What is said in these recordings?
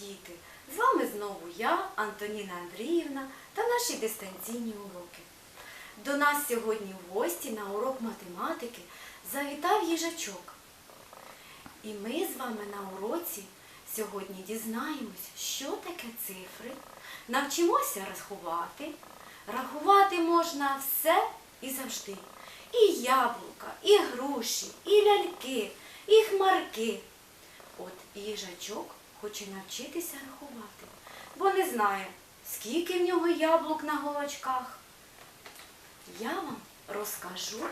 діти! З вами знову я, Антоніна Андріївна та наші дистанційні уроки. До нас сьогодні в гості на урок математики завітав їжачок. І ми з вами на уроці сьогодні дізнаємось, що таке цифри, навчимося рахувати. Рахувати можна все і завжди. І яблука, і груші, і ляльки, і хмарки. От їжачок хоче навчитися рахувати, бо не знає, скільки в нього яблук на голочках. Я вам розкажу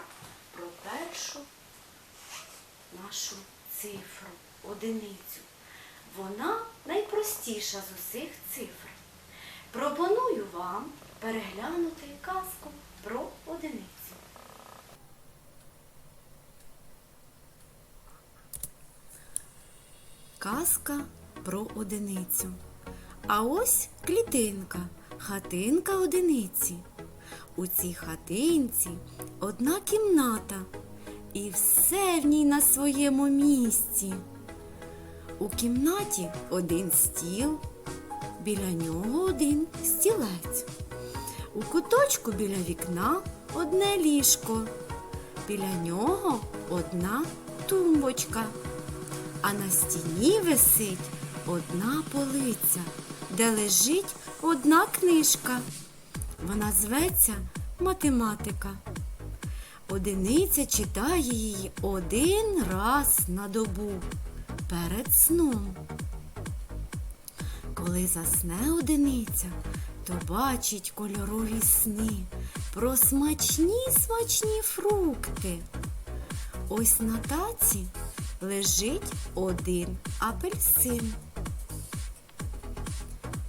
про першу нашу цифру, одиницю. Вона найпростіша з усіх цифр. Пропоную вам переглянути казку про одиницю. Казка про одиницю. А ось клітинка, хатинка одиниці. У цій хатинці одна кімната, і все в ній на своєму місці. У кімнаті один стіл, біля нього один стілець. У куточку біля вікна одне ліжко, біля нього одна тумбочка. А на стіні висить одна полиця, де лежить одна книжка. Вона зветься математика. Одиниця читає її один раз на добу перед сном. Коли засне одиниця, то бачить кольорові сни про смачні смачні фрукти. Ось на таці лежить один апельсин,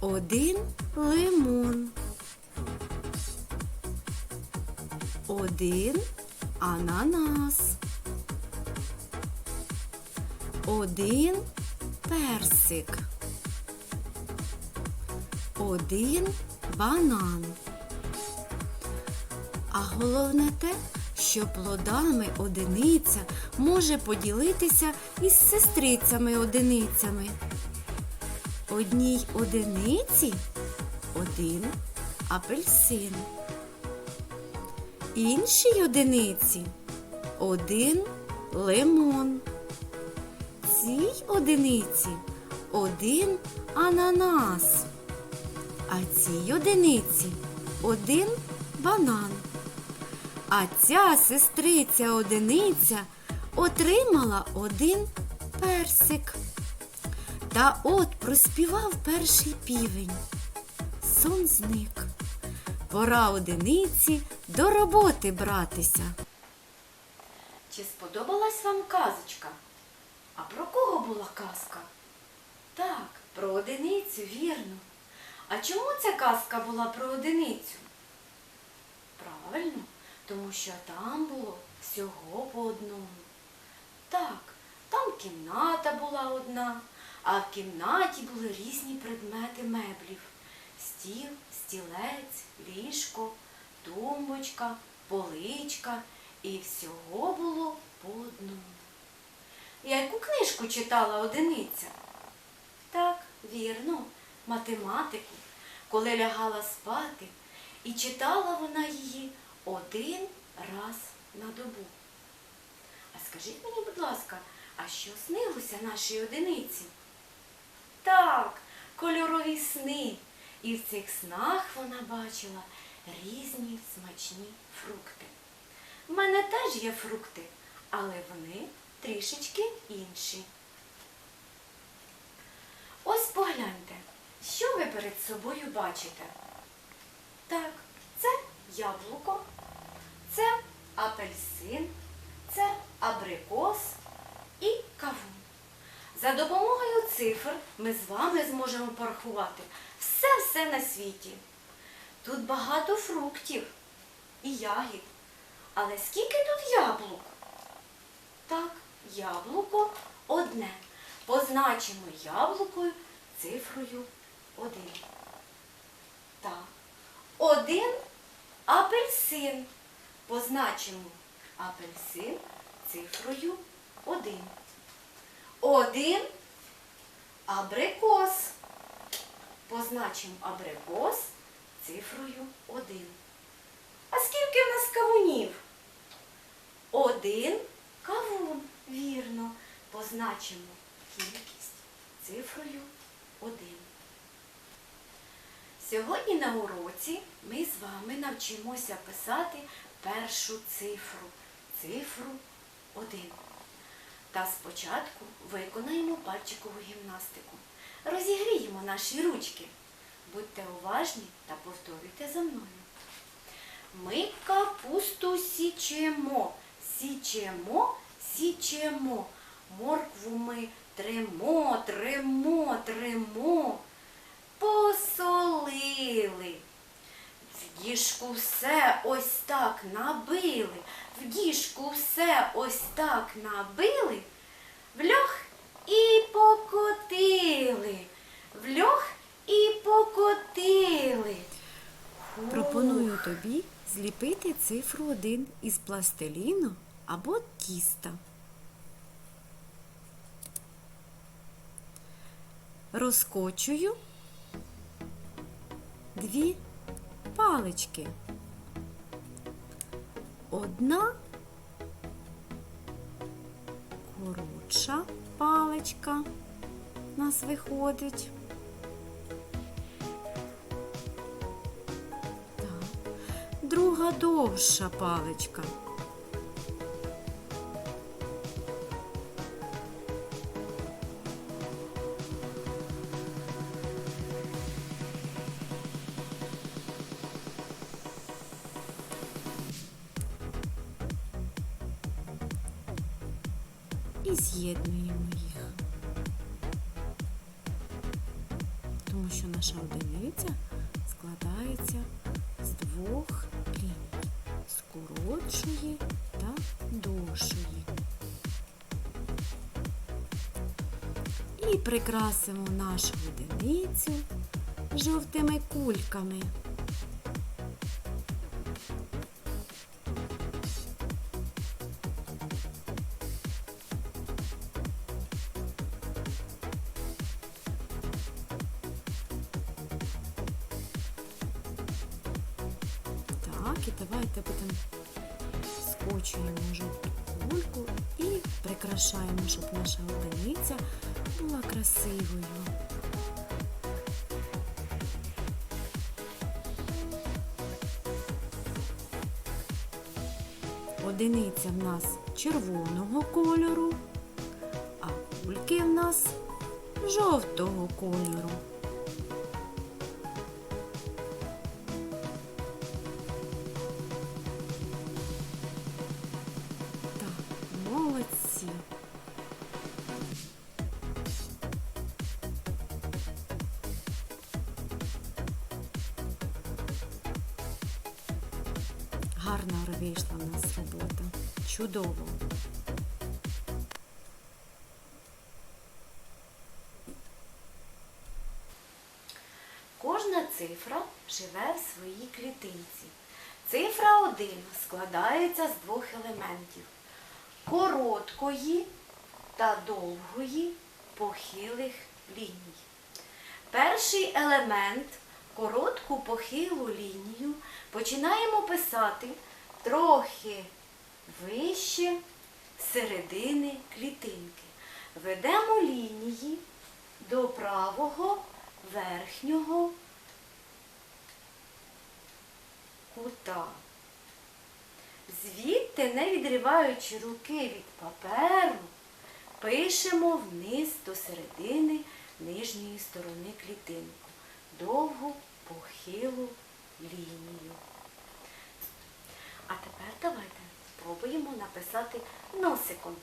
один лимон, один ананас, один персик, один банан. А головне те, що плодами одиниця може поділитися із сестрицями-одиницями. Одній одиниці один апельсин. Іншій одиниці один лимон. Цій одиниці один ананас. А цій одиниці один банан. А ця сестриця одиниця отримала один персик. Та от проспівав перший півень. Сон зник. Пора одиниці до роботи братися. Чи сподобалась вам казочка? А про кого була казка? Так, про одиницю, вірно. А чому ця казка була про одиницю? Правильно, тому що там було всього по одному. Так, там кімната була одна, а в кімнаті були різні предмети меблів. Стіл, стілець, ліжко, тумбочка, поличка і всього було по одному. Яку книжку читала одиниця? Так, вірно, математику, коли лягала спати, і читала вона її один раз на добу. А скажіть мені, будь ласка, а що снилося нашій одиниці? Так, кольорові сни. І в цих снах вона бачила різні смачні фрукти. В мене теж є фрукти, але вони трішечки інші. Ось погляньте, що ви перед собою бачите? Так, це яблуко, це апельсин, це абрикос і кавун. За допомогою цифр ми з вами зможемо порахувати все-все на світі. Тут багато фруктів і ягід. Але скільки тут яблук? Так, яблуко одне. Позначимо яблукою цифрою один. Так. Один апельсин. Позначимо апельсин цифрою один. Один абрикос. Позначимо абрикос цифрою 1. А скільки в нас кавунів? Один кавун. Вірно. Позначимо кількість цифрою 1. Сьогодні на уроці ми з вами навчимося писати першу цифру. Цифру 1. Та спочатку виконаємо пальчикову гімнастику. Розігріємо наші ручки. Будьте уважні та повторюйте за мною. Ми капусту січемо, січемо, січемо. Моркву ми тремо, тремо, тремо. Посолили. Діжку все ось так набили, в діжку все ось так набили, в льох і покотили, в льох і покотили. Пропоную тобі зліпити цифру 1 із пластиліну або тіста. Розкочую дві палички. Одна коротша паличка у нас виходить. Так. Друга довша паличка. І з'єднуємо їх. Тому що наша одиниця складається з двох ліній коротшої та довшої. І прикрасимо нашу одиницю жовтими кульками. Так, давайте будемо скочуємо жовту кульку і прикрашаємо, щоб наша одиниця була красивою. Одиниця в нас червоного кольору, а кульки в нас жовтого кольору. Молодці. Гарна вийшла в нас робота. Чудово. Кожна цифра живе в своїй клітинці. Цифра 1 складається з двох елементів короткої та довгої похилих ліній. Перший елемент коротку похилу лінію починаємо писати трохи вище середини клітинки. Ведемо лінії до правого верхнього кута. Звідти, не відриваючи руки від паперу, пишемо вниз до середини нижньої сторони клітинку. Довгу похилу лінію. А тепер давайте спробуємо написати носиком.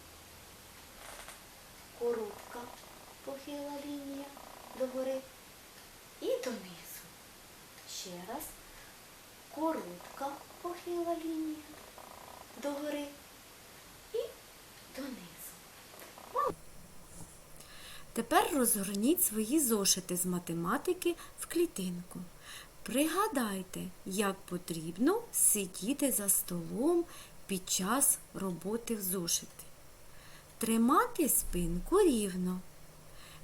Коротка похила лінія догори і донизу. Ще раз. Коротка похила лінія догори і донизу. Тепер розгорніть свої зошити з математики в клітинку. Пригадайте, як потрібно сидіти за столом під час роботи в зошити. Тримати спинку рівно.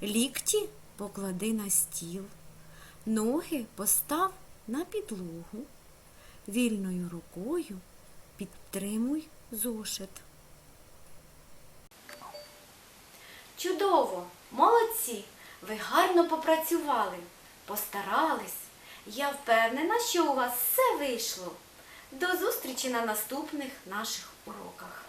Лікті поклади на стіл. Ноги постав на підлогу. Вільною рукою підтримуй зошит. Чудово, молодці! Ви гарно попрацювали, постарались. Я впевнена, що у вас все вийшло. До зустрічі на наступних наших уроках.